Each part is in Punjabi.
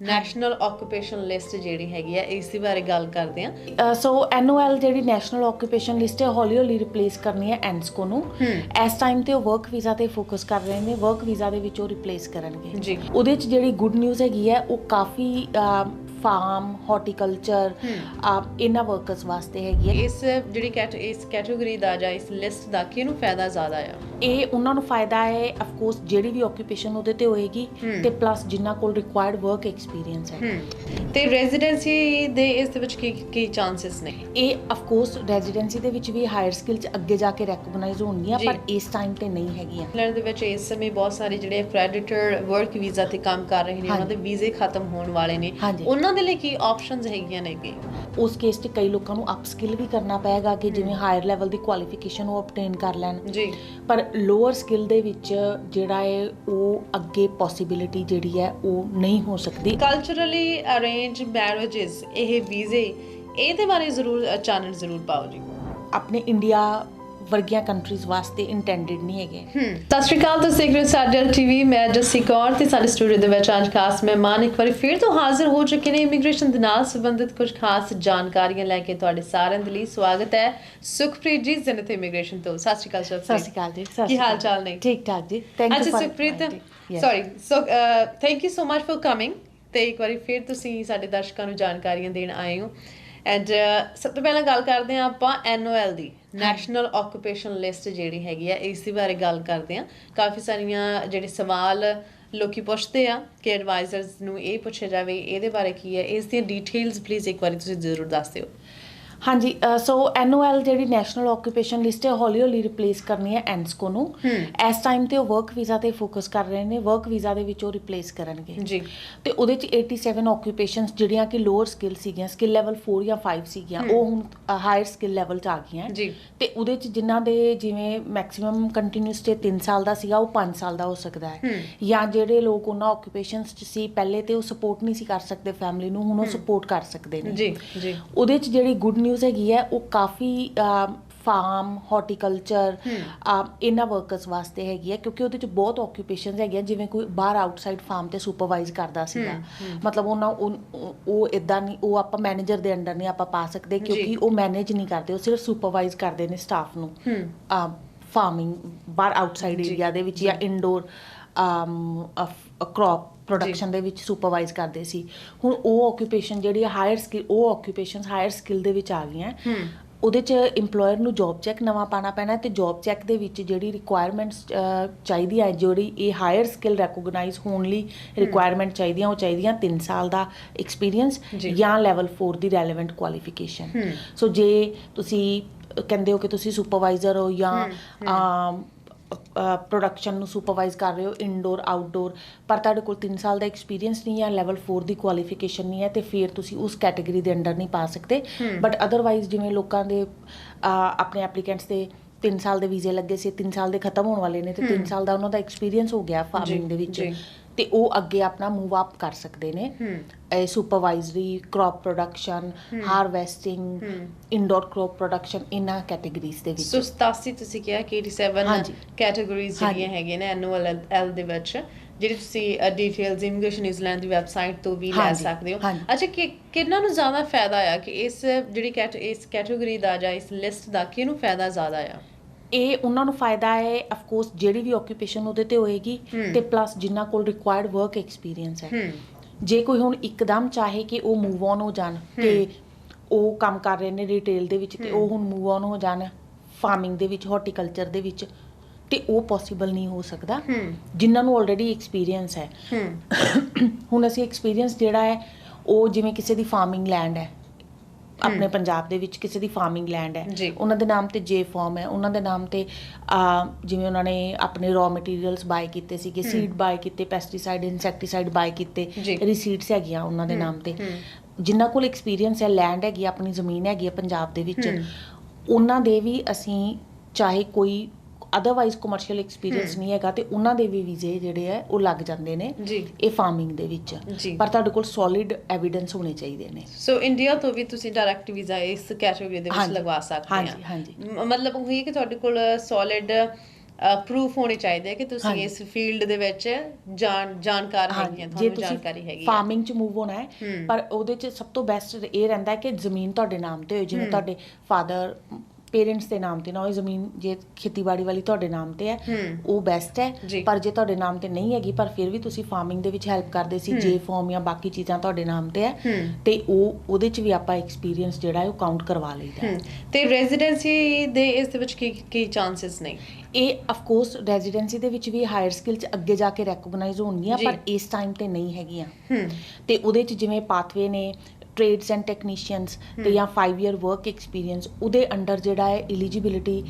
ਨੈਸ਼ਨਲ ਆਕੂਪੇਸ਼ਨ ਲਿਸਟ ਜਿਹੜੀ ਹੈਗੀ ਆ ਇਸ ਦੇ ਬਾਰੇ ਗੱਲ ਕਰਦੇ ਆ। ਸੋ ਐਨਓਐਲ ਜਿਹੜੀ ਨੈਸ਼ਨਲ ਆਕੂਪੇਸ਼ਨ ਲਿਸਟ ਹੈ ਹੌਲੀ ਹੌਲੀ ਰਿਪਲੇਸ ਕਰਨੀ ਹੈ ਐਂਡਸਕੋ ਨੂੰ। ਇਸ ਟਾਈਮ ਤੇ ਉਹ ਵਰਕ ਵੀਜ਼ਾ ਤੇ ਫੋਕਸ ਕਰ ਰਹੇ ਨੇ ਵਰਕ ਵੀਜ਼ਾ ਦੇ ਵਿੱਚ ਉਹ ਰਿਪਲੇਸ ਕਰਨਗੇ। ਜੀ। ਉਹਦੇ ਚ ਜਿਹੜੀ ਗੁੱਡ ਨਿਊਜ਼ ਹੈਗੀ ਹੈ ਉਹ ਕਾਫੀ ਫਾਰਮ ਹਾਰਟੀਕਲਚਰ ਇਹਨਾਂ ਵਰਕਰਸ ਵਾਸਤੇ ਹੈਗੀ ਹੈ। ਇਸ ਜਿਹੜੀ ਕੈਟ ਇਸ ਕੈਟਾਗਰੀ ਦਾ ਜਾਂ ਇਸ ਲਿਸਟ ਦਾ ਕਿਹਨੂੰ ਫਾਇਦਾ ਜ਼ਿਆਦਾ ਆ? ਇਹ ਉਹਨਾਂ ਨੂੰ ਫਾਇਦਾ ਹੈ ਆਫ ਕੋਰਸ ਜਿਹੜੀ ਵੀ ਆਕੂਪੇਸ਼ਨ ਉਹਦੇ ਤੇ ਹੋਏਗੀ ਤੇ ਪਲੱਸ ਜਿੰਨਾ ਕੋਲ ਰਿਕੁਆਇਰਡ ਵਰਕ ਐਕਸਪੀਰੀਅੰਸ ਹੈ। ਤੇ ਰੈਜ਼ੀਡੈਂਸੀ ਦੇ ਇਸ ਦੇ ਵਿੱਚ ਕੀ ਕੀ ਚਾਂਸਸ ਨੇ? ਇਹ ਆਫ ਕੋਰਸ ਰੈਜ਼ੀਡੈਂਸੀ ਦੇ ਵਿੱਚ ਵੀ ਹਾਇਰ ਸਕਿੱਲ ਚ ਅੱਗੇ ਜਾ ਕੇ ਰੈਕਗਨਾਈਜ਼ ਹੋਣਗੀਆਂ। ਪਰ ਇਸ ਟਾਈਮ ਤੇ ਨਹੀਂ ਹੈਗੀਆਂ। ਇੰਗਲੈਂਡ ਦੇ ਵਿੱਚ ਇਸ ਸਮੇਂ ਬਹੁਤ ਸਾਰੇ ਜਿਹੜੇ ਅਕ੍ਰੈਡਿਟਡ ਵਰਕ ਵੀਜ਼ਾ ਤੇ ਕੰਮ ਕਰ ਰਹੇ ਨੇ ਉਹਨਾਂ। ਦੇ ਵੀਜ਼ੇ ਖਤਮ ਹੋਣ ਵਾਲੇ ਨੇ। ਉਹਨਾਂ ਦੇ ਲਈ ਕੀ ਆਪਸ਼ਨਸ ਹੈਗੀਆਂ ਨੇ ਕਿ ਉਸ ਕੇਸ 'ਚ ਕਈ ਲੋਕਾਂ ਨੂੰ ਅਪ ਸਕਿੱਲ ਵੀ ਕਰਨਾ ਪਏਗਾ ਕਿ ਜਿਵੇਂ ਹਾਇਰ ਲੈਵਲ ਦੀ ਕੁਆਲੀਫਿਕੇਸ਼ਨ ਉਹ ਅਬਟੇਨ ਕਰ ਲੈਣ। ਜੀ। ਪਰ ਲੋਅਰ ਸਕਿੱਲ ਦੇ ਵਿੱਚ ਜਿਹੜਾ ਹੈ ਉਹ ਅੱਗੇ ਪੋਸਿਬਿਲਿਟੀ ਜਿਹੜੀ ਹੈ ਉਹ ਨਹੀਂ ਹੋ ਸਕਦੀ। ਕਲਚਰਲੀ ਅਰੇਂਜ ਮੈਰਿਜਸ ਇਹ ਵੀਜ਼ੇ ਇਹਦੇ ਬਾਰੇ ਜ਼ਰੂਰ ਚਾਨਣ ਜ਼ਰੂਰ ਪਾਓ ਜੀ। ਆਪਣੇ ਇੰਡੀਆ ਵਰਗੀਆਂ ਕੰਟਰੀਜ਼ ਵਾਸਤੇ ਇੰਟੈਂਡਡ ਨਹੀਂ ਹੈਗੇ। ਸਤਿ ਸ਼੍ਰੀ ਅਕਾਲ ਤੁਸੀਂ ਦੇਖ ਰਹੇ ਹੋ ਸਾਜਲ ਟੀਵੀ ਮੈਂ ਜੱਸੀ ਕੌਰ ਤੇ ਸਾਡੇ ਸਟੂਡੀਓ ਦੇ ਵਿੱਚ ਅੱਜ ਖਾਸ ਮਹਿਮਾਨ ਇੱਕ ਵਾਰੀ ਫਿਰ ਤੋਂ ਹਾਜ਼ਰ ਹੋ ਚੁੱਕੇ ਨੇ। ਇਮੀਗ੍ਰੇਸ਼ਨ ਦੇ ਨਾਲ ਸੰਬੰਧਿਤ ਕੁਝ ਖਾਸ ਜਾਣਕਾਰੀਆਂ ਲੈ ਕੇ ਤੁਹਾਡੇ ਸਾਰਿਆਂ ਦੇ ਲਈ ਸਵਾਗਤ ਹੈ। ਸੁਖਪ੍ਰੀਤ ਜੀ ਜ਼ਨਤ ਇਮੀਗ੍ਰੇਸ਼ਨ ਤੋਂ। ਸਤਿ ਸ਼੍ਰੀ ਅਕਾਲ ਸਤਿ ਸ਼੍ਰੀ ਅਕਾਲ ਜੀ ਕੀ ਹਾਲ। ਚਾਲ ਨੇ? ਠੀਕ ਠਾਕ ਜੀ। ਥੈਂਕ ਯੂ ਅੱਛਾ Sukhpreet sorry so thank you so much for coming ਤੇ ਇੱਕ ਵਾਰੀ ਫਿਰ ਤੁਸੀਂ ਸਾਡੇ ਦਰਸ਼ਕਾਂ ਨੂੰ ਜਾਣਕਾਰੀਆਂ ਦੇਣ ਆਏ ਹੋ। ਐਂਡ uh, ਸਭ ਤੋਂ ਪਹਿਲਾਂ ਗੱਲ ਕਰਦੇ ਹਾਂ ਆਪਾਂ ਐਨਓਐਲ ਦੀ ਨੈਸ਼ਨਲ ਆਕੂਪੇਸ਼ਨ ਲਿਸਟ ਜਿਹੜੀ ਹੈਗੀ ਆ ਇਸ ਦੇ ਬਾਰੇ ਗੱਲ ਕਰਦੇ ਹਾਂ। ਕਾਫੀ ਸਾਰੀਆਂ ਜਿਹੜੇ ਸਵਾਲ ਲੋਕੀ ਪੁੱਛਦੇ ਆ ਕਿ ਐਡਵਾਈਜ਼ਰਸ ਨੂੰ ਇਹ ਪੁੱਛਿਆ ਜਾਵੇ, ਇਹਦੇ ਬਾਰੇ ਕੀ ਹੈ, ਇਸ ਦੀਆਂ ਡਿਟੇਲਸ ਪਲੀਜ਼ ਇੱਕ ਵਾਰੀ ਤੁਸੀਂ ਜ਼ਰੂਰ ਦੱਸ ਦਿਓ। ਹਾਂਜੀ ਸੋ ਐਨਓਐਲ ਜਿਹੜੀ ਨੈਸ਼ਨਲ ਆਕੂਪੇਸ਼ਨ ਲਿਸਟ ਹੈ ਹੌਲੀ ਹੌਲੀ ਰਿਪਲੇਸ ਕਰਨੀ ਹੈ ਐਂਡਸਕੋ ਨੂੰ। ਇਸ ਟਾਈਮ ਤੇ ਉਹ ਵਰਕ ਵੀਜ਼ਾ ਤੇ ਫੋਕਸ ਕਰ ਰਹੇ ਨੇ ਵਰਕ ਵੀਜ਼ਾ ਦੇ ਵਿੱਚ ਉਹ ਰਿਪਲੇਸ ਕਰਨਗੇ। ਜੀ। ਤੇ ਉਹਦੇ ਚ 87 ਆਕੂਪੇਸ਼ਨਸ ਜਿਹੜੀਆਂ ਕਿ ਲੋਅਰ ਸਕਿੱਲ ਸੀਗੀਆਂ ਸਕਿੱਲ ਲੈਵਲ 4 ਜਾਂ 5 ਸੀਗੀਆਂ ਉਹ ਹੁਣ ਹਾਇਰ ਸਕਿੱਲ ਲੈਵਲ ਚ ਆ ਗਈਆਂ। ਜੀ। ਤੇ ਉਹਦੇ ਚ ਜਿਨ੍ਹਾਂ ਦੇ ਜਿਵੇਂ ਮੈਕਸਿਮਮ ਕੰਟੀਨਿਊਸ ਸਟੇ 3 ਸਾਲ ਦਾ ਸੀਗਾ ਉਹ 5 ਸਾਲ ਦਾ ਹੋ ਸਕਦਾ ਹੈ। ਜਾਂ ਜਿਹੜੇ ਲੋਕ ਉਹਨਾਂ ਆਕੂਪੇਸ਼ਨਸ ਚ ਸੀ ਪਹਿਲੇ ਤੇ ਉਹ ਸਪੋਰਟ ਨਹੀਂ ਸੀ ਕਰ ਸਕਦੇ ਫੈਮਿਲੀ ਨੂੰ ਹੁਣ ਉਹ ਸਪੋਰਟ ਕਰ ਸਕਦੇ ਨੇ। ਜੀ ਜੀ। ਉਹਦੇ ਚ ਜਿਹੜੀ ਗੁੱਡ ਨਿਊਜ਼ ਹੈਗੀ ਹੈ ਉਹ ਕਾਫੀ ਫਾਰਮ ਹਾਰਟੀਕਲਚਰ ਇਹਨਾਂ ਵਰਕਰਸ ਵਾਸਤੇ ਹੈਗੀ ਹੈ ਕਿਉਂਕਿ ਉਹਦੇ ਚ ਬਹੁਤ ਆਕੂਪੇਸ਼ਨਸ ਹੈਗੀਆਂ ਜਿਵੇਂ ਕੋਈ ਬਾਹਰ ਆਊਟਸਾਈਡ ਫਾਰਮ ਤੇ ਸੁਪਰਵਾਈਜ਼ ਕਰਦਾ ਸੀਗਾ। ਮਤਲਬ ਉਹਨਾਂ ਉਹ- ਉਹ ਇਦਾਂ ਨਹੀਂ ਉਹ ਆਪਾਂ ਮੈਨੇਜਰ ਦੇ ਅੰਡਰ ਨਹੀਂ ਆਪਾਂ ਪਾ ਸਕਦੇ ਕਿਉਂਕਿ ਉਹ ਮੈਨੇਜ ਨਹੀਂ ਕਰਦੇ ਉਹ ਸਿਰਫ ਸੁਪਰਵਾਈਜ਼ ਕਰਦੇ ਨੇ ਸਟਾਫ ਨੂੰ। ਫਾਰਮਿੰਗ ਬਾਹਰ ਆਊਟਸਾਈਡ ਏਰੀਆ ਦੇ ਵਿੱਚ ਜਾਂ ਇਨਡੋਰ ਕ੍ਰੌਪ ਪ੍ਰੋਡਕਸ਼ਨ ਦੇ ਵਿੱਚ ਸੁਪਰਵਾਈਜ਼ ਕਰਦੇ ਸੀ। ਹੁਣ ਉਹ ਆਕੂਪੇਸ਼ਨ ਜਿਹੜੀ ਹਾਇਰ ਸਕਿੱਲ ਉਹ ਆਕੂਪੇਸ਼ਨਸ ਹਾਇਰ ਸਕਿੱਲ ਦੇ ਵਿੱਚ ਆ ਗਈਆਂ। ਉਹਦੇ ਚ EMPLOYER ਨੂੰ ਜੌਬ ਚੈੱਕ ਨਵਾਂ ਪਾਣਾ ਪੈਣਾ ਤੇ ਜੌਬ ਚੈੱਕ ਦੇ ਵਿੱਚ ਜਿਹੜੀ ਰਿਕੁਆਇਰਮੈਂਟਸ ਚਾਹੀਦੀ ਹੈ ਜਿਹੜੀ ਇਹ ਹਾਇਰ ਸਕਿੱਲ ਰੈਕੋਗਨਾਈਜ਼ ਹੋਣ ਲਈ ਰਿਕੁਆਇਰਮੈਂਟ ਚਾਹੀਦੀਆਂ ਉਹ ਚਾਹੀਦੀਆਂ 3 ਸਾਲ ਦਾ ਐਕਸਪੀਰੀਅੰਸ ਜੀ। ਜਾਂ ਲੈਵਲ 4 ਦੀ ਰੈਲੇਵੈਂਟ ਕੁਆਲੀਫਿਕੇਸ਼ਨ ਸੋ ਜੇ ਤੁਸੀਂ ਕਹਿੰਦੇ ਹੋ ਕਿ ਤੁਸੀਂ ਸੁਪਰਵਾਈਜ਼ਰ ਹੋ ਜਾਂ ਪ੍ਰੋਡਕਸ਼ਨ ਨੂੰ ਸੁਪਰਵਾਈਜ਼ ਕਰ ਰਹੇ ਹੋ ਇਨਡੋਰ ਆਊਟਡੋਰ ਪਰ ਤੁਹਾਡੇ ਕੋਲ 3 ਸਾਲ ਦਾ ਐਕਸਪੀਰੀਅੰਸ ਨਹੀਂ ਹੈ ਲੈਵਲ 4 ਦੀ ਕੁਆਲੀਫਿਕੇਸ਼ਨ ਨਹੀਂ ਹੈ ਤੇ ਫਿਰ ਤੁਸੀਂ ਉਸ ਕੈਟਾਗਰੀ ਦੇ ਅੰਡਰ ਨਹੀਂ ਪਾ ਸਕਦੇ। ਬਟ ਅਦਰਵਾਈਜ਼ ਜਿਵੇਂ ਲੋਕਾਂ ਦੇ ਆਪਣੇ ਐਪਲੀਕੈਂਟਸ ਦੇ 3 ਸਾਲ ਦੇ ਵੀਜ਼ੇ ਲੱਗੇ ਸੀ 3 ਸਾਲ ਦੇ ਖਤਮ ਹੋਣ ਵਾਲੇ ਨੇ ਤੇ 3 ਸਾਲ ਦਾ ਉਹਨਾਂ ਦਾ ਐਕਸਪੀਰੀਅੰਸ ਹੋ ਗਿਆ ਫਾਰਮਿੰਗ ਦੇ ਵਿੱਚ। ਤੇ ਉਹ ਅੱਗੇ ਆਪਣਾ ਮੂਵ ਅਪ ਕਰ ਸਕਦੇ ਨੇ। ਇਹ supervisory crop production harvesting indoor crop production ਇਹਨਾਂ ਕੈਟਾਗਰੀਜ਼ ਦੇ ਸੋ ਵਿੱਚ 87 ਤੁਸੀਂ ਕਿਹਾ ਕਿ 87 ਹਾਂਜੀ। ਕੈਟਾਗਰੀਜ਼ ਜਿਹੜੀਆਂ ਹੈਗੀਆਂ ਨੇ ਐਨੂਅਲ ਐਲ ਦੇ ਵਿੱਚ ਜਿਹੜੀ ਤੁਸੀਂ ਡਿਟੇਲਸ ਇਮੀਗ੍ਰੇਸ਼ਨ ਨਿਊਜ਼ੀਲੈਂਡ ਦੀ ਵੈਬਸਾਈਟ ਤੋਂ ਵੀ ਲੈ ਸਕਦੇ ਹੋ। ਅੱਛਾ ਕਿ ਕਿੰਨਾਂ ਨੂੰ ਜ਼ਿਆਦਾ ਫਾਇਦਾ ਆ ਕਿ ਇਸ ਜਿਹੜੀ ਕੈਟ ਇਸ ਕੈਟਾਗਰੀ ਦਾ ਜਾਂ ਇਸ ਲਿਸਟ ਦਾ ਕਿਹਨੂੰ ਫਾਇਦਾ ਜ਼ਿਆਦਾ ਆ ਇਹ ਉਹਨਾਂ ਨੂੰ ਫਾਇਦਾ ਹੈ ਆਫ ਕੋਰਸ ਜਿਹੜੀ ਵੀ ਆਕੂਪੇਸ਼ਨ ਉਹਦੇ ਤੇ ਹੋਏਗੀ ਤੇ ਪਲੱਸ ਜਿਨ੍ਹਾਂ ਕੋਲ ਰਿਕੁਆਇਰਡ ਵਰਕ ਐਕਸਪੀਰੀਅੰਸ ਹੈ। ਜੇ ਕੋਈ ਹੁਣ ਇੱਕਦਮ ਚਾਹੇ ਕਿ ਉਹ ਮੂਵ ਔਨ ਹੋ ਜਾਣ ਕਿ ਉਹ ਕੰਮ ਕਰ ਰਹੇ ਨੇ ਰਿਟੇਲ ਦੇ ਵਿੱਚ ਤੇ ਉਹ ਹੁਣ ਮੂਵ ਔਨ ਹੋ ਜਾਣ ਫਾਰਮਿੰਗ ਦੇ ਵਿੱਚ ਹਾਰਟੀਕਲਚਰ ਦੇ ਵਿੱਚ ਤੇ ਉਹ ਪੋਸੀਬਲ ਨਹੀਂ ਹੋ ਸਕਦਾ। ਜਿਨ੍ਹਾਂ ਨੂੰ ਆਲਰੇਡੀ ਐਕਸਪੀਰੀਅੰਸ ਹੈ। ਹੁਣ ਅਸੀਂ ਐਕਸਪੀਰੀਅੰਸ ਜਿਹੜਾ ਹੈ ਉਹ ਜਿਵੇਂ ਕਿਸੇ ਦੀ ਫਾਰਮਿੰਗ ਲੈਂਡ ਹੈ। ਆਪਣੇ ਪੰਜਾਬ ਦੇ ਵਿੱਚ ਕਿਸੇ ਦੀ ਫਾਰਮਿੰਗ ਲੈਂਡ। ਹੈ। ਉਹਨਾਂ ਦੇ ਨਾਮ ਤੇ ਜੇ ਫਾਰਮ ਹੈ। ਉਹਨਾਂ ਦੇ ਨਾਮ ਤੇ ਜਿਵੇਂ ਉਹਨਾਂ ਨੇ ਆਪਣੇ ਰॉ ਮਟੀਰੀਅਲਸ ਬਾਈ ਕੀਤੇ ਸੀਗੇ ਸੀਡ ਬਾਈ ਕੀਤੇ ਪੈਸਟੀਸਾਈਡ ਇਨਸੈਕਟੀਸਾਈਡ ਬਾਈ ਕੀਤੇ। ਰਿਸੀਟਸ ਹੈਗੀਆਂ ਉਹਨਾਂ ਦੇ ਨਾਮ ਤੇ। ਜਿਨ੍ਹਾਂ ਕੋਲ ਐਕਸਪੀਰੀਅੰਸ ਹੈ ਲੈਂਡ ਹੈਗੀ ਆਪਣੀ ਜ਼ਮੀਨ ਹੈਗੀ ਪੰਜਾਬ ਦੇ ਵਿੱਚ ਉਹਨਾਂ ਦੇ ਵੀ ਅਸੀਂ ਚਾਹੇ ਕੋਈ ਅਦਰਵਾਈਜ਼ ਕਮਰਸ਼ੀਅਲ ਐਕਸਪੀਰੀਅੰਸ ਨਹੀਂ ਹੈਗਾ ਤੇ ਉਹਨਾਂ ਦੇ ਵੀ ਵੀਜ਼ੇ ਜਿਹੜੇ ਆ ਉਹ ਲੱਗ ਜਾਂਦੇ ਨੇ ਇਹ ਫਾਰਮਿੰਗ ਦੇ ਵਿੱਚ। ਪਰ ਤੁਹਾਡੇ ਕੋਲ ਸੋਲਿਡ ਐਵੀਡੈਂਸ ਹੋਣੇ ਚਾਹੀਦੇ ਨੇ। ਸੋ ਇੰਡੀਆ ਤੋਂ ਵੀ ਤੁਸੀਂ ਡਾਇਰੈਕਟ ਵੀਜ਼ਾ ਇਸ ਕੈਟਾਗਰੀ ਦੇ ਵਿੱਚ ਲਗਵਾ ਸਕਦੇ ਆ ਹਾਂਜੀ, ਹਾਂਜੀ। ਮਤਲਬ ਉਹ ਇਹ ਕਿ ਤੁਹਾਡੇ ਕੋਲ ਸੋਲਿਡ ਪ੍ਰੂਫ ਹੋਣੇ ਚਾਹੀਦੇ ਕਿ ਤੁਸੀਂ। ਇਸ ਫੀਲਡ ਦੇ ਵਿੱਚ ਜਾਣ ਜਾਣਕਾਰ ਹੈਗੀ ਆ ਜੇ ਤੁਹਾਨੂੰ ਜਾਣਕਾਰੀ ਹੈਗੀ ਆ। ਫਾਰਮਿੰਗ ਚ ਮੂਵ ਹੋਣਾ ਹੈ ਹੂੰ। ਪਰ ਉਹਦੇ ਚ ਸਭ ਤੋਂ ਬੈਸਟ ਇਹ ਰਹਿੰਦਾ ਹੈ ਕਿ ਜ਼ਮੀਨ ਤੁਹਾਡੇ ਨਾਮ ਤੇ ਹੋਏ ਜਿਵੇਂ ਤੁਹਾਡੇ ਫਾਦਰ ਪੇਰੈਂਟਸ ਦੇ ਨਾਮ ਤੇ ਨਾ ਹੋਏ ਜ਼ਮੀਨ ਜੇ ਖੇਤੀਬਾੜੀ ਵਾਲੀ ਤੁਹਾਡੇ ਨਾਮ ਤੇ ਹੈ ਉਹ ਬੈਸਟ। ਹੈ। ਪਰ ਜੇ ਤੁਹਾਡੇ ਨਾਮ ਤੇ ਨਹੀਂ ਹੈਗੀ ਪਰ ਫਿਰ ਵੀ ਤੁਸੀਂ ਫਾਰਮਿੰਗ ਦੇ ਵਿੱਚ ਹੈਲਪ ਕਰਦੇ ਸੀ ਜੇ ਫਾਰਮ ਜਾਂ ਬਾਕੀ ਚੀਜ਼ਾਂ ਤੁਹਾਡੇ ਨਾਮ ਤੇ ਹੈ ਤੇ ਉਹ ਉਹਦੇ ਚ ਵੀ ਆਪਾਂ ਐਕਸਪੀਰੀਅੰਸ ਜਿਹੜਾ ਹੈ ਉਹ ਕਾਊਂਟ ਕਰਵਾ ਲਈਦਾ ਤੇ ਰੈਜ਼ੀਡੈਂਸੀ ਦੇ ਇਸ ਦੇ ਵਿੱਚ ਕੀ ਕੀ ਚਾਂਸਸ ਨੇ? ਇਹ ਆਫ ਕੋਰਸ ਰੈਜ਼ੀਡੈਂਸੀ ਦੇ ਵਿੱਚ ਵੀ ਹਾਇਰ ਸਕਿੱਲ ਚ ਅੱਗੇ ਜਾ ਕੇ ਰੈਕਗਨਾਈਜ਼ ਹੋਣਗੀਆਂ। ਪਰ ਇਸ ਟਾਈਮ ਤੇ ਨਹੀਂ ਹੈਗੀਆਂ। ਤੇ ਉਹਦੇ ਚ ਜਿਵੇਂ ਪਾਥਵੇ ਨੇ ਟ੍ਰੇਡਸ ਐਂਡ ਟੈਕਨੀਸ਼ੀਅਨਸ ਤੇ ਜਾਂ 5 ਇਅਰ ਵਰਕ ਐਕਸਪੀਰੀਅੰਸ ਉਹਦੇ ਅੰਡਰ ਜਿਹੜਾ ਹੈ ਐਲੀਜੀਬਿਲਿਟੀ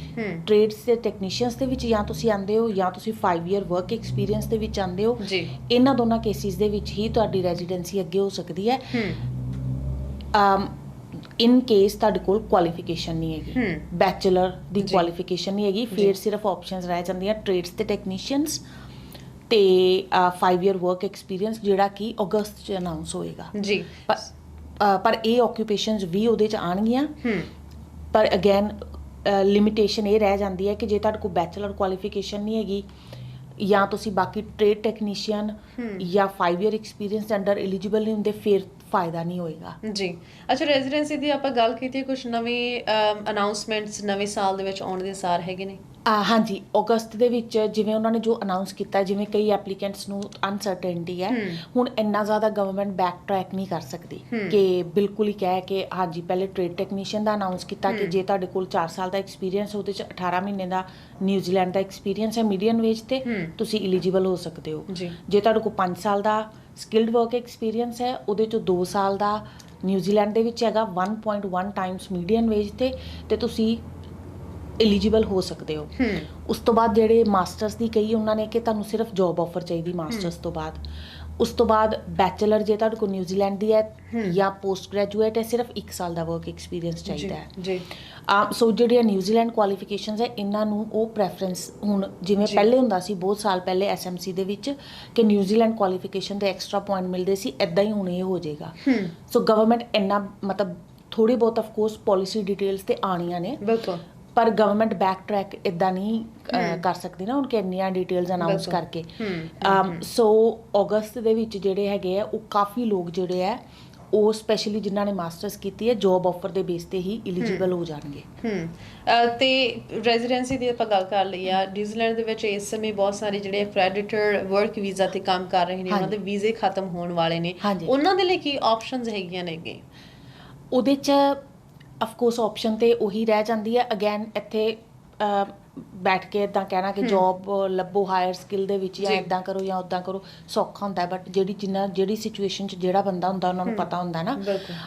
ਟ੍ਰੇਡਸ ਤੇ ਟੈਕਨੀਸ਼ੀਅਨਸ ਦੇ ਵਿੱਚ ਜਾਂ ਤੁਸੀਂ ਆਂਦੇ ਹੋ ਜਾਂ ਤੁਸੀਂ 5 ਇਅਰ ਵਰਕ ਐਕਸਪੀਰੀਅੰਸ ਦੇ ਵਿੱਚ ਆਂਦੇ ਹੋ ਇਹਨਾਂ ਦੋਨਾਂ ਕੇਸਿਸ ਦੇ ਵਿੱਚ ਹੀ ਤੁਹਾਡੀ ਰੈਜ਼ੀਡੈਂਸੀ ਅੱਗੇ ਹੋ ਸਕਦੀ ਹੈ। ਹਮ ਅਮ ਇਨ ਕੇਸ ਤੁਹਾਡੇ ਕੋਲ ਕੁਆਲੀਫਿਕੇਸ਼ਨ ਨਹੀਂ ਹੈਗੀ। ਬੈਚਲਰ ਦੀ ਜੀ। ਕੁਆਲੀਫਿਕੇਸ਼ਨ ਨਹੀਂ ਹੈਗੀ। ਫਿਰ ਸਿਰਫ ਆਪਸ਼ਨਸ ਰਹਿ ਜਾਂਦੀਆਂ ਟ੍ਰੇਡਸ ਤੇ ਟੈਕਨੀਸ਼ੀਅਨਸ ਤੇ 5 ਇਅਰ ਵਰਕ ਐਕਸਪੀਰੀਅੰਸ ਜਿਹੜਾ ਕਿ ਅਗਸਤ ਚ ਅਨਾਉਂਸ ਹੋਏਗਾ। ਜੀ। ਪਰ ਇਹ ਆਕਿਊਪੇਸ਼ਨਸ ਵੀ ਉਹਦੇ ਚ ਆਣਗੀਆਂ ਪਰ ਅਗੇਨ ਲਿਮਿਟੇਸ਼ਨ ਇਹ ਰਹਿ ਜਾਂਦੀ ਹੈ ਕਿ ਜੇ ਤੁਹਾਡੇ ਕੋਲ ਬੈਚਲਰ ਕੁਆਲੀਫਿਕੇਸ਼ਨ ਨਹੀਂ ਹੈਗੀ ਜਾਂ ਤੁਸੀਂ ਬਾਕੀ ਟ੍ਰੇਡ ਟੈਕਨੀਸ਼ੀਅਨ। ਜਾਂ 5 ਇਅਰ ਐਕਸਪੀਰੀਅੰਸ ਅੰਡਰ ਐਲੀਜੀਬਲ ਨਹੀਂ ਹੁੰਦੇ ਫਿਰ ਫਾਇਦਾ ਨਹੀਂ ਹੋਏਗਾ ਜੀ ਅੱਛਾ ਰੈਜ਼ੀਡੈਂਸੀ ਦੀ ਆਪਾਂ ਗੱਲ ਕੀਤੀ ਕੁਝ ਨਵੇਂ ਅਨਾਉਂਸਮੈਂਟਸ ਨਵੇਂ ਸਾਲ ਦੇ ਵਿੱਚ ਆਉਣ ਦੇ ਸਾਰ ਹੈਗੇ ਨੇ ਆ ਹਾਂਜੀ ਅਗਸਤ ਦੇ ਵਿੱਚ ਜਿਵੇਂ ਉਹਨਾਂ ਨੇ ਜੋ ਅਨਾਉਂਸ ਕੀਤਾ ਜਿਵੇਂ ਕਈ ਐਪਲੀਕੈਂਟਸ ਨੂੰ ਅਨਸਰਟੇਨਟੀ ਹੈ। ਹੁਣ ਇੰਨਾ ਜ਼ਿਆਦਾ ਗਵਰਨਮੈਂਟ ਬੈਕ ਟਰੈਕ ਨਹੀਂ ਕਰ ਸਕਦੀ। ਕਿ ਬਿਲਕੁਲ ਹੀ ਕਹਿ ਕੇ ਹਾਂਜੀ ਪਹਿਲੇ ਟ੍ਰੇਡ ਟੈਕਨੀਸ਼ੀਅਨ ਦਾ ਅਨਾਉਂਸ ਕੀਤਾ ਕਿ। ਜੇ ਤੁਹਾਡੇ ਕੋਲ 4 ਸਾਲ ਦਾ ਐਕਸਪੀਰੀਅੰਸ ਉਹਦੇ ਚ 18 ਮਹੀਨੇ ਦਾ ਨਿਊਜ਼ੀਲੈਂਡ ਦਾ ਐਕਸਪੀਰੀਅੰਸ ਹੈ ਮੀਡੀਅਨ ਵੇਜ ਤੇ। ਤੁਸੀਂ ਐਲੀਜੀਬਲ ਹੋ ਸਕਦੇ ਹੋ ਜੇ ਤੁਹਾਡੇ ਕੋਲ 5 ਸਾਲ ਦਾ ਸਕਿਲਡ ਵਰਕ ਐਕਸਪੀਰੀਅੰਸ ਹੈ ਉਹਦੇ ਚੋਂ 2 ਸਾਲ ਦਾ ਨਿਊਜ਼ੀਲੈਂਡ ਦੇ ਵਿੱਚ ਹੈਗਾ 1.1 ਟਾਈਮਸ ਮੀਡੀਅਨ ਵੇਜ ਤੇ ਤੇ ਤੁਸੀਂ ਐਲੀਜੀਬਲ ਹੋ ਸਕਦੇ ਹੋ। ਉਸ ਤੋਂ ਬਾਅਦ ਜਿਹੜੇ ਮਾਸਟਰਸ ਦੀ ਕਹੀ ਉਹਨਾਂ ਨੇ ਕਿ ਤੁਹਾਨੂੰ ਸਿਰਫ ਜੌਬ ਆਫਰ ਚਾਹੀਦੀ ਮਾਸਟਰਸ ਤੋਂ ਬਾਅਦ। ਉਸ ਤੋਂ ਬਾਅਦ ਬੈਚਲਰ ਜੇ ਤੁਹਾਡੇ ਕੋਲ ਨਿਊਜ਼ੀਲੈਂਡ ਦੀ ਹੈ। ਜਾਂ ਪੋਸਟ ਗ੍ਰੈਜੂਏਟ ਹੈ ਸਿਰਫ 1 ਸਾਲ ਦਾ ਵਰਕ ਐਕਸਪੀਰੀਅੰਸ ਚਾਹੀਦਾ ਹੈ। ਜੀ। ਆ ਸੋ ਜਿਹੜੀਆਂ ਨਿਊਜ਼ੀਲੈਂਡ ਕੁਆਲੀਫਿਕੇਸ਼ਨਸ ਹੈ ਇਹਨਾਂ ਨੂੰ ਉਹ ਪ੍ਰੈਫਰੈਂਸ ਹੁਣ ਜਿਵੇਂ। ਪਹਿਲੇ ਹੁੰਦਾ ਸੀ ਬਹੁਤ ਸਾਲ ਪਹਿਲੇ ਐਸਐਮਸੀ ਦੇ ਵਿੱਚ ਕਿ ਨਿਊਜ਼ੀਲੈਂਡ ਕੁਆਲੀਫਿਕੇਸ਼ਨ ਦੇ ਐਕਸਟਰਾ ਪੁਆਇੰਟ ਮਿਲਦੇ ਸੀ ਐਦਾਂ ਹੀ ਹੁਣ ਇਹ ਹੋ ਜਾਏਗਾ। ਸੋ ਗਵਰਨਮੈਂਟ ਇੰਨਾ ਮਤਲਬ ਥੋੜੀ ਬਹੁਤ ਆਫ ਕੋਰਸ ਪਾਲਿਸੀ ਡਿਟੇਲਸ ਤੇ ਆਣੀਆਂ ਨੇ। ਬਿਲਕੁਲ। ਪਰ ਗਵਰਨਮੈਂਟ ਬੈਕ ਟਰੈਕ ਇਦਾਂ ਨਹੀਂ। ਕਰ ਸਕਦੀ ਨਾ ਹੁਣ ਕਿ ਇੰਨੀਆਂ ਡਿਟੇਲਸ ਅਨਾਉਂਸ। ਕਰਕੇ ਸੋ ਅਗਸਤ ਦੇ ਵਿੱਚ ਜਿਹੜੇ ਹੈਗੇ ਆ ਉਹ ਕਾਫੀ ਲੋਕ ਜਿਹੜੇ ਆ ਉਹ ਸਪੈਸ਼ਲੀ ਜਿਨ੍ਹਾਂ ਨੇ ਮਾਸਟਰਸ ਕੀਤੀ ਹੈ ਜੌਬ ਆਫਰ ਦੇ ਬੇਸ ਤੇ ਹੀ ਐਲੀਜੀਬਲ ਹੋ ਜਾਣਗੇ ਹਮ ਤੇ ਰੈਜ਼ੀਡੈਂਸੀ ਦੀ ਆਪਾਂ ਗੱਲ ਕਰ ਲਈ ਆ ਨਿਊਜ਼ੀਲੈਂਡ ਦੇ ਵਿੱਚ ਇਸ ਸਮੇਂ ਬਹੁਤ ਸਾਰੇ ਜਿਹੜੇ ਅਕ੍ਰੈਡਿਟਡ ਵਰਕ ਵੀਜ਼ਾ ਤੇ ਕੰਮ ਕਰ ਰਹੇ ਨੇ ਉਹਨਾਂ। ਦੇ ਵੀਜ਼ੇ ਖਤਮ ਹੋਣ ਵਾਲੇ ਨੇ। ਉਹਨਾਂ ਦੇ ਲਈ ਕੀ ਆਪਸ਼ਨਸ ਹੈਗੀਆਂ ਨੇਗੇ ਉਹਦੇ ਚ ਆਫ ਕੋਰਸ ਆਪਸ਼ਨ ਤੇ ਉਹੀ ਰਹਿ ਜਾਂਦੀ ਹੈ ਅਗੇਨ ਇੱਥੇ ਬੈਠ ਕੇ ਇਦਾਂ ਕਹਿਣਾ ਕਿ। ਜੌਬ ਲੱਭੋ ਹਾਇਰ ਸਕਿੱਲ ਦੇ ਵਿੱਚ ਜਾਂ। ਇਦਾਂ ਕਰੋ ਜਾਂ ਉਦਾਂ ਕਰੋ ਸੌਖਾ ਹੁੰਦਾ ਬਟ ਜਿਹੜੀ ਜਿੰਨਾ ਜਿਹੜੀ ਸਿਚੁਏਸ਼ਨ ਚ ਜਿਹੜਾ ਬੰਦਾ ਹੁੰਦਾ ਉਹਨਾਂ ਨੂੰ। ਪਤਾ ਹੁੰਦਾ ਨਾ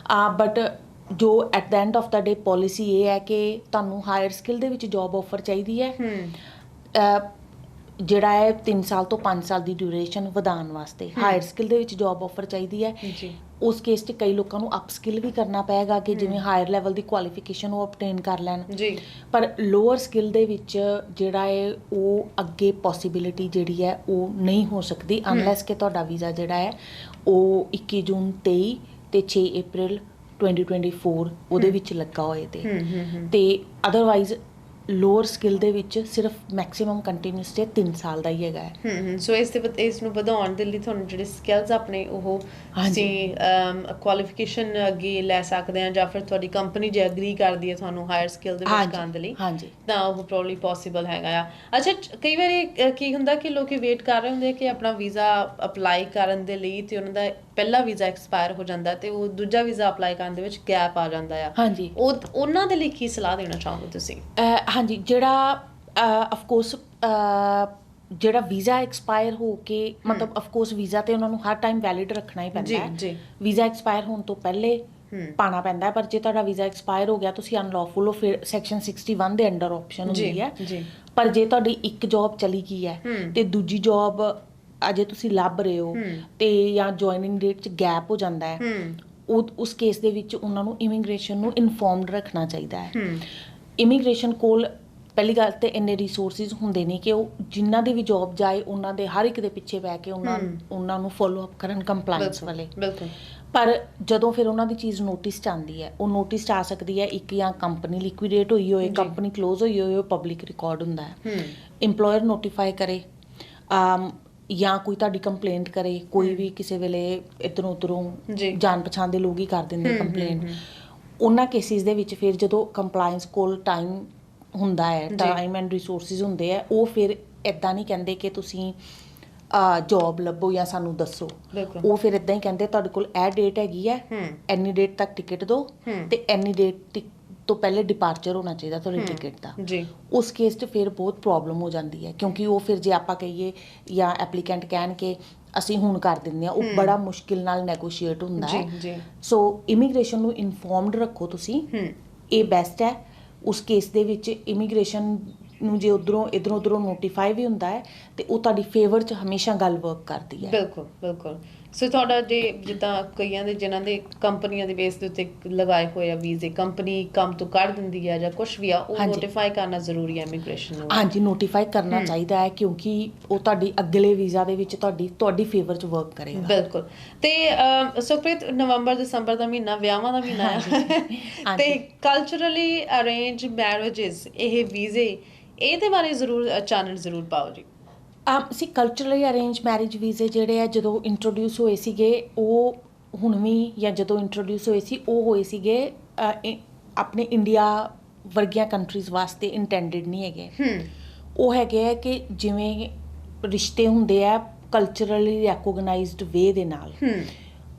ਆ ਬਟ ਜੋ at the end of the day policy ਇਹ ਹੈ ਕਿ ਤੁਹਾਨੂੰ ਹਾਇਰ ਸਕਿੱਲ ਦੇ ਵਿੱਚ ਜੌਬ ਆਫਰ ਚਾਹੀਦੀ ਹੈ ਜਿਹੜਾ ਹੈ 3 ਸਾਲ ਤੋਂ 5 ਸਾਲ ਦੀ ਡਿਊਰੇਸ਼ਨ ਵਧਾਉਣ ਵਾਸਤੇ। ਹਾਇਰ ਸਕਿੱਲ ਦੇ ਵਿੱਚ ਜੌਬ ਆਫਰ ਚਾਹੀਦੀ ਹੈ ਜੀ ਉਸ ਕੇਸ 'ਚ ਕਈ ਲੋਕਾਂ ਨੂੰ ਅਪ ਸਕਿੱਲ ਵੀ ਕਰਨਾ ਪਏਗਾ ਕਿ। ਜਿਵੇਂ ਹਾਇਰ ਲੈਵਲ ਦੀ ਕੁਆਲੀਫਿਕੇਸ਼ਨ ਉਹ ਅਬਟੇਨ ਕਰ ਲੈਣ ਜੀ ਪਰ ਲੋਅਰ ਸਕਿੱਲ ਦੇ ਵਿੱਚ ਜਿਹੜਾ ਹੈ ਉਹ ਅੱਗੇ ਪੋਸਿਬਿਲਿਟੀ ਜਿਹੜੀ ਹੈ ਉਹ ਨਹੀਂ ਹੋ ਸਕਦੀ। ਅਨਲੈਸ ਕਿ ਤੁਹਾਡਾ ਵੀਜ਼ਾ ਜਿਹੜਾ ਹੈ ਉਹ 21 ਜੂਨ 23 ਤੇ 6 ਅਪ੍ਰੈਲ 2024 ਉਹਦੇ। ਵਿੱਚ ਲੱਗਾ ਹੋਏ ਤੇ ਤੇ ਅਦਰਵਾਈਜ਼ ਲੋਅਰ ਸਕਿੱਲ ਦੇ ਵਿੱਚ ਸਿਰਫ ਮੈਕਸਿਮਮ ਕੰਟੀਨਿਊਸ ਸਟੇ 3 ਸਾਲ ਦਾ ਹੀ ਹੈਗਾ ਹੈ। ਹਮ ਸੋ ਇਸ ਦੇ ਵਧ- ਇਸ ਨੂੰ ਵਧਾਉਣ ਦੇ ਲਈ ਤੁਹਾਨੂੰ ਜਿਹੜੇ ਸਕਿੱਲਸ ਆਪਣੇ ਉਹ। ਤੁਸੀਂ ਕੁਆਲੀਫਿਕੇਸ਼ਨ ਅੱਗੇ ਲੈ ਸਕਦੇ ਆ ਜਾਂ ਫਿਰ ਤੁਹਾਡੀ ਕੰਪਨੀ ਜੇ ਐਗਰੀ ਕਰਦੀ ਹੈ ਤੁਹਾਨੂੰ ਹਾਇਰ ਸਕਿੱਲ ਦੇ ਵਿੱਚ ਕਰਨ ਦੇ ਲਈ ਹਾਂਜੀ। ਤਾਂ ਉਹ ਪ੍ਰੋਬਬਲੀ ਪੋਸੀਬਲ ਹੈਗਾ ਆ। ਅੱਛਾ ਕਈ ਵਾਰੀ ਕੀ ਹੁੰਦਾ ਕਿ ਲੋਕੀ ਵੇਟ ਕਰ ਰਹੇ ਹੁੰਦੇ ਕਿ ਆਪਣਾ ਵੀਜ਼ਾ ਅਪਲਾਈ ਕਰਨ ਦੇ ਲਈ ਤੇ ਉਹਨਾਂ ਦਾ ਪਹਿਲਾ ਵੀਜ਼ਾ ਐਕਸਪਾਇਰ ਹੋ ਜਾਂਦਾ ਤੇ ਉਹ ਦੂਜਾ ਵੀਜ਼ਾ ਅਪਲਾਈ ਕਰਨ ਦੇ ਵਿੱਚ ਗੈਪ ਆ ਜਾਂਦਾ ਆ। ਹਾਂਜੀ। ਉਹ ਉਹਨਾਂ ਦੇ ਲਈ ਕੀ ਸਲਾਹ ਦੇਣਾ ਚਾਹੋਗੇ ਤੁਸੀਂ? ਹਾਂਜੀ ਜਿਹੜਾ ਆਫ ਕੋਰਸ ਜਿਹੜਾ ਵੀਜ਼ਾ ਐਕਸਪਾਇਰ ਹੋ ਕੇ ਮਤਲਬ ਆਫ ਕੋਰਸ ਵੀਜ਼ਾ ਤੇ ਉਹਨਾਂ ਨੂੰ ਹਰ ਟਾਈਮ ਵੈਲਿਡ ਰੱਖਣਾ ਹੀ ਜੀ ਪੈਂਦਾ ਹੈ। ਜੀ। ਵੀਜ਼ਾ ਐਕਸਪਾਇਰ ਹੋਣ ਤੋਂ ਪਹਿਲੇ ਪਾਣਾ ਪੈਂਦਾ ਪਰ ਜੇ ਤੁਹਾਡਾ ਵੀਜ਼ਾ ਐਕਸਪਾਇਰ ਹੋ ਗਿਆ ਤੁਸੀਂ ਅਨਲੌਫੁਲ ਹੋ ਫਿਰ ਸੈਕਸ਼ਨ 61 ਦੇ ਅੰਡਰ ਆਪਸ਼ਨ ਜੀ ਹੁੰਦੀ ਹੈ। ਜੀ। ਪਰ ਜੇ ਤੁਹਾਡੀ ਇੱਕ ਜੌਬ ਚਲੀ ਗਈ ਹੈ। ਤੇ ਦੂਜੀ ਜੌਬ ਅਜੇ ਤੁਸੀਂ ਲੱਭ ਰਹੇ ਹੋ। ਤੇ ਜਾਂ ਜੁਆਇਨਿੰਗ ਡੇਟ 'ਚ ਗੈਪ ਹੋ ਜਾਂਦਾ ਹੈ ਉਸ ਕੇਸ ਦੇ ਵਿੱਚ ਉਹਨਾਂ ਨੂੰ ਇਮੀਗ੍ਰੇਸ਼ਨ ਨੂੰ ਇਨਫੋਰਮਡ ਰੱਖਣਾ ਚਾਹੀਦਾ ਹੈ। ਇਮੀਗ੍ਰੇਸ਼ਨ ਕੋਲ ਪਹਿਲੀ ਗੱਲ ਤੇ ਇੰਨੇ ਰਿਸੋਰਸਿਸ ਹੁੰਦੇ ਨਹੀਂ ਕਿ ਉਹ ਜਿਨ੍ਹਾਂ ਦੀ ਵੀ ਜੌਬ ਜਾਏ ਉਹਨਾਂ ਦੇ ਹਰ ਇੱਕ ਦੇ ਪਿੱਛੇ ਬੈ ਕੇ ਉਹਨਾਂ। ਉਹਨਾਂ ਨੂੰ ਫੋਲੋ ਅਪ ਕਰਨ ਕੰਪਲਾਈਂਸ ਵਾਲੇ। ਬਿਲਕੁਲ। ਪਰ ਜਦੋਂ ਫਿਰ ਉਹਨਾਂ ਦੀ ਚੀਜ਼ ਨੋਟਿਸ 'ਚ ਆਉਂਦੀ ਹੈ ਉਹ ਨੋਟਿਸ 'ਚ ਆ ਸਕਦੀ ਹੈ ਇੱਕ ਜਾਂ ਕੰਪਨੀ ਲਿਕੁਇਡੇਟ ਹੋਈ ਹੋਏ। ਕੰਪਨੀ ਕਲੋਜ਼ ਹੋਈ ਹੋਏ ਪਬਲਿਕ ਰਿਕਾਰਡ ਹੁੰਦਾ ਹੈ। EMPLOYER ਨੋਟੀਫਾਈ ਕਰੇ। ਜਾਂ ਕੋਈ ਤੁਹਾਡੀ ਕੰਪਲੇਂਟ ਕਰੇ ਕੋਈ ਵੀ ਕਿਸੇ ਵੇਲੇ ਇਧਰੋਂ ਉਧਰੋਂ ਜੀ। ਜਾਣ ਪਛਾਣ ਦੇ ਲੋਕ ਹੀ ਕਰ ਦਿੰਦੇ ਕੰਪਲੇਂਟ। ਉਹਨਾਂ ਕੇਸਿਸ ਦੇ ਵਿੱਚ ਫਿਰ ਜਦੋਂ ਕੰਪਲਾਈਂਸ ਕੋਲ ਟਾਈਮ ਹੁੰਦਾ ਹੈ ਜੀ। ਟਾਈਮ ਐਂਡ ਰਿਸੋਰਸਿਸ ਹੁੰਦੇ ਆ ਉਹ ਫਿਰ ਇਦਾਂ ਨਹੀਂ ਕਹਿੰਦੇ ਕਿ ਤੁਸੀਂ ਜੌਬ ਲੱਭੋ ਜਾਂ ਸਾਨੂੰ ਦੱਸੋ ਬਿਲਕੁਲ ਉਹ ਫਿਰ ਇਦਾਂ ਹੀ ਕਹਿੰਦੇ ਤੁਹਾਡੇ ਕੋਲ ਇਹ ਡੇਟ ਹੈਗੀ ਹੈ ਐਨੀ ਡੇਟ ਤੱਕ ਟਿਕਟ ਦਿਓ। ਤੇ ਐਨੀ ਡੇਟ ਤੋਂ ਪਹਿਲੇ ਡਿਪਾਰਚਰ ਹੋਣਾ ਚਾਹੀਦਾ ਤੁਹਾਡੀ। ਟਿਕਟ ਦਾ। ਜੀ। ਉਸ ਕੇਸ 'ਚ ਫਿਰ ਬਹੁਤ ਪ੍ਰੋਬਲਮ ਹੋ ਜਾਂਦੀ ਹੈ ਕਿਉਂਕਿ ਉਹ ਫਿਰ ਜੇ ਆਪਾਂ ਕਹੀਏ ਜਾਂ ਐਪਲੀਕੈਂਟ ਕਹਿਣ ਕਿ ਅਸੀਂ ਹੁਣ ਕਰ ਦਿੰਦੇ ਆ ਉਹ। ਬੜਾ ਮੁਸ਼ਕਿਲ ਨਾਲ ਨੈਗੋਸ਼ੀਏਟ ਹੁੰਦਾ ਹੈ। ਜੀ। ਸੋ ਇਮੀਗ੍ਰੇਸ਼ਨ ਨੂੰ ਇਨਫੋਰਮਡ ਰੱਖੋ ਤੁਸੀਂ। ਇਹ ਬੈਸਟ ਹੈ। ਉਸ ਕੇਸ ਦੇ ਵਿੱਚ ਇਮੀਗ੍ਰੇਸ਼ਨ ਨੂੰ ਜੇ ਉਧਰੋਂ ਇਧਰੋਂ ਉਧਰੋਂ ਨੋਟੀਫਾਈ ਵੀ ਹੁੰਦਾ ਹੈ ਤੇ ਉਹ ਤੁਹਾਡੀ ਫੇਵਰ 'ਚ ਹਮੇਸ਼ਾ ਗੱਲ ਵਰਕ ਕਰਦੀ ਹੈ। ਬਿਲਕੁਲ ਬਿਲਕੁਲ। ਸੋ ਤੁਹਾਡਾ ਜੇ ਜਿੱਦਾਂ ਕਈਆਂ ਦੇ ਜਿਨ੍ਹਾਂ ਦੇ ਕੰਪਨੀਆਂ ਦੇ ਬੇਸ ਦੇ ਉੱਤੇ ਲਗਾਏ ਹੋਏ ਆ ਵੀਜ਼ੇ ਕੰਪਨੀ ਕੰਮ ਤੋਂ ਕੱਢ ਦਿੰਦੀ ਆ ਜਾਂ ਕੁਝ ਵੀ ਆ ਉਹ। ਨੋਟੀਫਾਈ ਕਰਨਾ ਜ਼ਰੂਰੀ ਹੈ ਇਮੀਗ੍ਰੇਸ਼ਨ ਨੂੰ ਹਾਂਜੀ ਨੋਟੀਫਾਈ ਕਰਨਾ। ਚਾਹੀਦਾ ਹੈ ਕਿਉਂਕਿ ਉਹ ਤੁਹਾਡੀ ਅਗਲੇ ਵੀਜ਼ਾ ਦੇ ਵਿੱਚ ਤੁਹਾਡੀ ਤੁਹਾਡੀ ਫੇਵਰ 'ਚ ਵਰਕ ਕਰੇਗਾ ਬਿਲਕੁਲ ਤੇ ਅਮ, ਸੁਖਪ੍ਰੀਤ ਨਵੰਬਰ ਦਸੰਬਰ ਦਾ ਮਹੀਨਾ ਵਿਆਹਾਂ ਦਾ ਮਹੀਨਾ ਹੈ ਤੇ। ਕਲਚਰਲੀ ਅਰੇਂਜ ਮੈਰਿਜਸ ਇਹ ਵੀਜ਼ੇ ਇਹਦੇ ਬਾਰੇ ਜ਼ਰੂਰ ਚਾਨਣ ਜ਼ਰੂਰ ਪਾਓ ਜੀ ਸੀ ਕਲਚਰਲੀ ਅਰੇਂਜ ਮੈਰਿਜ ਵੀਜ਼ੇ ਜਿਹੜੇ ਆ ਜਦੋਂ ਇੰਟਰੋਡਿਊਸ ਹੋਏ ਸੀਗੇ ਉਹ ਹੁਣ ਵੀ ਜਾਂ ਜਦੋਂ ਇੰਟਰੋਡਿਊਸ ਹੋਏ ਸੀ ਉਹ ਹੋਏ ਸੀਗੇ ਆਪਣੇ ਇੰਡੀਆ ਵਰਗੀਆਂ ਕੰਟਰੀਜ਼ ਵਾਸਤੇ ਇੰਟੈਂਡਡ ਨਹੀਂ ਹੈਗੇ। ਉਹ ਹੈਗੇ ਆ ਕਿ ਜਿਵੇਂ ਰਿਸ਼ਤੇ ਹੁੰਦੇ ਆ ਕਲਚਰਲੀ ਰੈਕੋਗਨਾਈਜ਼ਡ ਵੇ ਦੇ ਨਾਲ।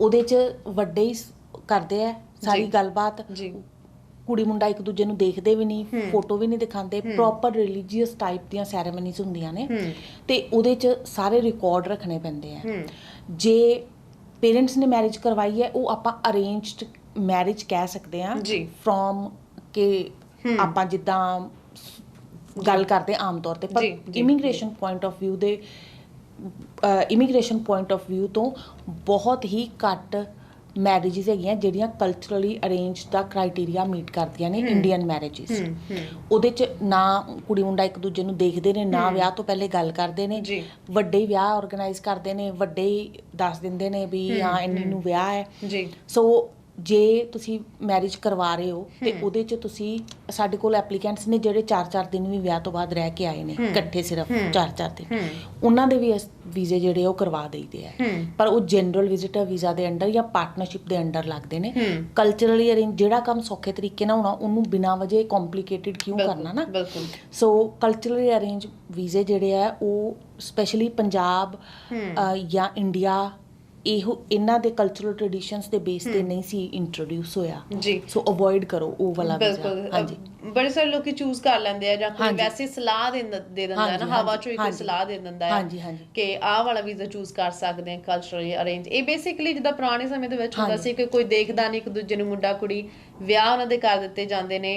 ਉਹਦੇ 'ਚ ਵੱਡੇ ਹੀ ਕਰਦੇ ਆ ਸਾਰੀ। ਗੱਲਬਾਤ। ਕੁੜੀ ਮੁੰਡਾ ਇੱਕ ਦੂਜੇ ਨੂੰ ਦੇਖਦੇ ਵੀ ਨਹੀਂ। ਫੋਟੋ ਵੀ ਨਹੀਂ ਦਿਖਾਉਂਦੇ। ਪ੍ਰੋਪਰ ਰਿਲੀਜੀਅਸ ਟਾਈਪ ਦੀਆਂ ਸੈਰੇਮਨੀਜ਼ ਹੁੰਦੀਆਂ ਨੇ ਤੇ ਉਹਦੇ 'ਚ ਸਾਰੇ ਰਿਕਾਰਡ ਰੱਖਣੇ ਪੈਂਦੇ ਆ ਜੇ ਪੇਰੈਂਟਸ ਨੇ ਮੈਰਿਜ ਕਰਵਾਈ ਹੈ ਉਹ ਆਪਾਂ ਅਰੇਂਜਡ ਮੈਰਿਜ ਕਹਿ ਸਕਦੇ ਆ। ਫਰੋਮ ਕਿ। ਆਪਾਂ ਜਿੱਦਾਂ ਗੱਲ ਕਰਦੇ ਆਮ ਤੌਰ ਤੇ ਪਰ ਇਮੀਗ੍ਰੇਸ਼ਨ ਪੁਆਇੰਟ ਆਫ View ਦੇ ਇਮੀਗ੍ਰੇਸ਼ਨ ਪੁਆਇੰਟ ਆਫ View ਤੋਂ ਬਹੁਤ ਹੀ ਘੱਟ ਮੈਰਿਜਸ ਹੈਗੀਆਂ ਜਿਹੜੀਆਂ ਕਲਚਰਲੀ ਅਰੇਂਜ ਦਾ ਕ੍ਰਾਈਟੇਰੀਆ ਮੀਟ ਕਰਦੀਆਂ ਨੇ। ਇੰਡੀਅਨ ਮੈਰਿਜਸ ਉਹਦੇ ਚ ਨਾ ਕੁੜੀ ਮੁੰਡਾ ਇੱਕ ਦੂਜੇ ਨੂੰ ਦੇਖਦੇ ਨੇ ਨਾ। ਵਿਆਹ ਤੋਂ ਪਹਿਲੇ ਗੱਲ ਕਰਦੇ ਨੇ ਵੱਡੇ ਵਿਆਹ ਆਰਗੇਨਾਈਜ਼ ਕਰਦੇ ਨੇ ਵੱਡੇ ਹੀ ਦੱਸ ਦਿੰਦੇ ਨੇ ਵੀ ਹੂੰ, ਇੰਨੀ। ਨੂੰ ਵਿਆਹ ਹੈ ਜੀ ਸੋ ਜੇ ਤੁਸੀਂ ਮੈਰਿਜ ਕਰਵਾ ਰਹੇ ਹੋ ਤੇ। ਉਹਦੇ ਚ ਤੁਸੀਂ ਸਾਡੇ ਕੋਲ ਐਪਲੀਕੈਂਟਸ ਨੇ ਜਿਹੜੇ 4-4 ਦਿਨ ਵੀ ਵਿਆਹ ਤੋਂ ਬਾਅਦ ਰਹਿ ਕੇ ਆਏ ਨੇ। ਇਕੱਠੇ ਸਿਰਫ ਹੂੰ। 4-4 ਦਿਨ। ਉਹਨਾਂ ਦੇ ਵੀ ਵੀਜ਼ੇ ਜਿਹੜੇ ਉਹ ਕਰਵਾ ਦੇਈਦੇ ਆ। ਪਰ ਉਹ ਜਨਰਲ ਵਿਜ਼ਿਟਰ ਵੀਜ਼ਾ ਦੇ ਅੰਡਰ ਜਾਂ ਪਾਰਟਨਰਸ਼ਿਪ ਦੇ ਅੰਡਰ ਲੱਗਦੇ ਨੇ। ਕਲਚਰਲੀ ਅਰੇਂਜ ਜਿਹੜਾ ਕੰਮ ਸੌਖੇ ਤਰੀਕੇ ਨਾਲ ਹੋਣਾ ਉਹਨੂੰ ਬਿਨਾਂ ਵਜ੍ਹਾ ਕੰਪਲਿਕੇਟਿਡ ਕਿਉਂ ਕਰਨਾ ਨਾ? ਸੋ ਕਲਚਰਲੀ ਅਰੇਂਜ ਵੀਜ਼ੇ ਜਿਹੜੇ ਆ ਉਹ ਸਪੈਸ਼ਲੀ ਪੰਜਾਬ ਜਾਂ ਇੰਡੀਆ ਇਹੋ ਇਹਨਾਂ ਦੇ ਕਲਚਰਲ ਟ੍ਰੈਡੀਸ਼ਨਸ ਦੇ ਬੇਸ ਤੇ। ਨਹੀਂ ਸੀ ਇੰਟਰੋਡਿਊਸ ਹੋਇਆ ਜੀ ਸੋ ਅਵੋਇਡ ਕਰੋ ਉਹ ਵਾਲਾ ਵੀਜ਼ਾ ਹਾਂਜੀ ਬੜੇ ਸਾਰੇ ਲੋਕੀ ਚੂਜ਼ ਕਰ ਲੈਂਦੇ ਆ ਜਾਂ ਕੋਈ। ਵੈਸੇ ਸਲਾਹ ਦੇ ਦੇ ਦਿੰਦਾ ਹੈ ਨਾ ਹਵਾ ਚੋਂ ਹਾਂਜੀ। ਸਲਾਹ ਦੇ ਦਿੰਦਾ ਹੈ ਹਾਂਜੀ ਹਾਂਜੀ ਕਿ ਆਹ ਵਾਲਾ ਵੀਜ਼ਾ ਚੂਜ਼ ਕਰ ਸਕਦੇ ਆ ਕਲਚਰਲੀ ਅਰੇਂਜ ਇਹ ਬੇਸਿਕਲੀ ਜਿੱਦਾਂ ਪੁਰਾਣੇ ਸਮੇਂ ਦੇ ਵਿੱਚ ਹੁੰਦਾ। ਸੀ ਕਿ ਕੋਈ ਦੇਖਦਾ ਨਹੀਂ ਇੱਕ ਦੂਜੇ ਨੂੰ ਮੁੰਡਾ ਕੁੜੀ ਵਿਆਹ ਉਹਨਾਂ ਦੇ ਕਰ ਦਿੱਤੇ ਜਾਂਦੇ ਨੇ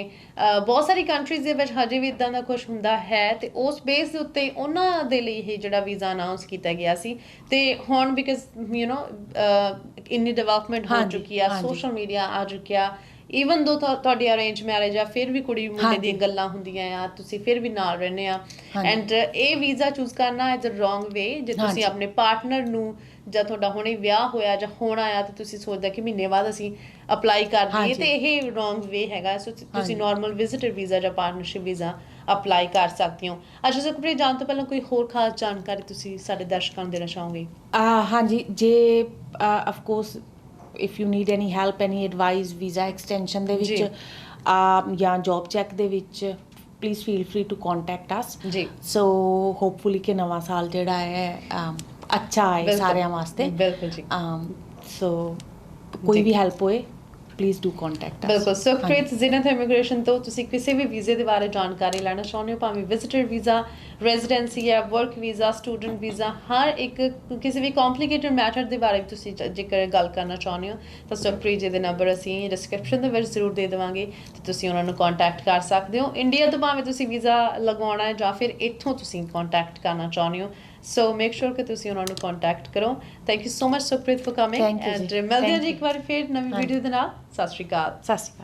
ਬਹੁਤ ਸਾਰੀ ਕੰਟਰੀਜ਼ ਦੇ ਵਿੱਚ ਹਜੇ ਵੀ ਇਦਾਂ ਦਾ ਕੁਝ ਹੁੰਦਾ ਹੈ ਤੇ ਉਸ ਬੇਸ ਦੇ ਉੱਤੇ ਉਹਨਾਂ ਦੇ ਲਈ ਇਹ ਜਿਹੜਾ ਵੀਜ਼ਾ ਅਨਾਉਂਸ ਕੀਤਾ ਗਿਆ ਸੀ ਤੇ ਹੁਣ ਬਿਕਾਜ਼ ਯੂ نو ਇੰਨੀ ਡਿਵੈਲਪਮੈਂਟ ਹੋ ਚੁੱਕੀ ਆ। ਸੋਸ਼ਲ ਮੀਡੀਆ ਆ ਚੁੱਕਿਆ ਈਵਨ ਦੋ ਤੁਹਾਡੀ ਅਰੇਂਜ ਮੈਰਿਜ ਆ ਫਿਰ ਵੀ ਕੁੜੀ ਮੁੰਡੇ। ਦੀਆਂ ਗੱਲਾਂ ਹੁੰਦੀਆਂ ਆ ਤੁਸੀਂ ਫਿਰ ਵੀ ਨਾਲ ਰਹਿੰਦੇ ਆ। ਐਂਡ ਇਹ ਵੀਜ਼ਾ ਚੂਜ਼ ਕਰਨਾ ਇਜ਼ ਅ ਰੋਂਗ ਵੇ ਜੇ ਤੁਸੀਂ। ਆਪਣੇ ਪਾਰਟਨਰ ਨੂੰ ਜਾਂ ਤੁਹਾਡਾ ਹੁਣੇ ਵਿਆਹ ਹੋਇਆ ਜਾਂ ਹੋਣਾ ਆ ਤੇ ਤੁਸੀਂ ਸੋਚਦੇ ਕਿ ਮਹੀਨੇ ਬਾਅਦ ਅਸੀਂ ਅਪਲਾਈ ਕਰ ਦਈਏ। ਤੇ ਇਹ ਰੋਂਗ ਵੇ ਹੈਗਾ ਸੋ ਤੁਸੀਂ। ਨਾਰਮਲ ਵਿਜ਼ਿਟਰ ਵੀਜ਼ਾ ਜਾਂ ਪਾਰਟਨਰਸ਼ਿਪ ਵੀਜ਼ਾ ਅਪਲਾਈ ਕਰ ਸਕਦੇ ਹੋ ਅੱਛਾ ਸੁਖਪ੍ਰੀਤ ਜਾਣ ਤੋਂ ਪਹਿਲਾਂ ਕੋਈ ਹੋਰ ਖਾਸ ਜਾਣਕਾਰੀ ਤੁਸੀਂ ਸਾਡੇ ਦਰਸ਼ਕਾਂ ਨੂੰ ਦੇਣਾ ਚਾਹੋਗੇ ਆ ਹਾਂਜੀ ਜੇ of course if you need any help any advice visa extension ਦੇ। ਵਿੱਚ ਆ ਜਾਂ ਜੌਬ ਚੈੱਕ ਦੇ ਵਿੱਚ please feel free to contact us ਜੀ ਸੋ ਹੋਪਫੁਲੀ ਕਿ ਨਵਾਂ ਸਾਲ ਜਿਹੜਾ ਹੈ ਅੱਛਾ ਹੈ। ਸਾਰਿਆਂ ਵਾਸਤੇ ਬਿਲਕੁਲ ਜੀ ਸੋ ਕੋਈ। ਵੀ ਹੈਲਪ ਹੋਏ ਪਲੀਜ਼ ਡੂ ਕੰਟੈਕਟ ਅਸ ਬਿਲਕੁਲ ਸੁਖਪ੍ਰੀਤ ਜ਼ਿਨਤ ਇਮੀਗ੍ਰੇਸ਼ਨ ਤੋਂ ਤੁਸੀਂ ਕਿਸੇ ਵੀ ਵੀਜ਼ੇ ਦੇ ਬਾਰੇ ਜਾਣਕਾਰੀ ਲੈਣਾ ਚਾਹੁੰਦੇ ਹੋ ਭਾਵੇਂ ਵਿਜ਼ਿਟਰ ਵੀਜ਼ਾ ਰੈਜ਼ੀਡੈਂਸੀ ਜਾਂ ਵਰਕ ਵੀਜ਼ਾ ਸਟੂਡੈਂਟ ਵੀਜ਼ਾ ਹਰ ਇੱਕ ਕਿਸੇ ਵੀ ਕੰਪਲਿਕੇਟਡ ਮੈਟਰ ਦੇ ਬਾਰੇ ਤੁਸੀਂ ਜੇਕਰ ਗੱਲ ਕਰਨਾ ਚਾਹੁੰਦੇ ਹੋ ਤਾਂ ਸੁਖਪ੍ਰੀਤ ਜੀ ਦੇ ਨੰਬਰ ਅਸੀਂ ਡਿਸਕ੍ਰਿਪਸ਼ਨ ਦੇ ਵਿੱਚ ਜ਼ਰੂਰ ਦੇ ਦੇਵਾਂਗੇ ਤੇ ਤੁਸੀਂ ਉਹਨਾਂ ਨੂੰ ਕੰਟੈਕਟ ਕਰ ਸਕਦੇ ਹੋ ਇੰਡੀਆ ਤੋਂ ਭਾਵੇਂ ਤੁਸੀਂ ਵੀਜ਼ਾ ਲਗਵਾਉਣਾ ਹੈ ਜਾਂ ਫਿਰ ਇੱਥੋਂ ਤੁਸੀਂ ਕੰਟੈਕਟ ਕਰਨਾ ਚਾਹੁੰਦੇ ਹੋ ਸੋ ਮੇਕ ਸ਼ੋਰ ਕਿ ਤੁਸੀਂ ਉਹਨਾਂ ਨੂੰ ਕੰਟੈਕਟ ਕਰੋ thank you so much Sukhpreet for coming Thank you ਜੀ। ਐਂਡ ਮਿਲਦੇ ਹਾਂ ਜੀ. ਇੱਕ ਵਾਰ ਫਿਰ ਨਵੀਂ। ਵੀਡੀਓ ਦੇ ਨਾਲ ਸਤਿ ਸ਼੍ਰੀ ਅਕਾਲ ਸਤਿ ਸ਼੍ਰੀ ਅਕਾਲ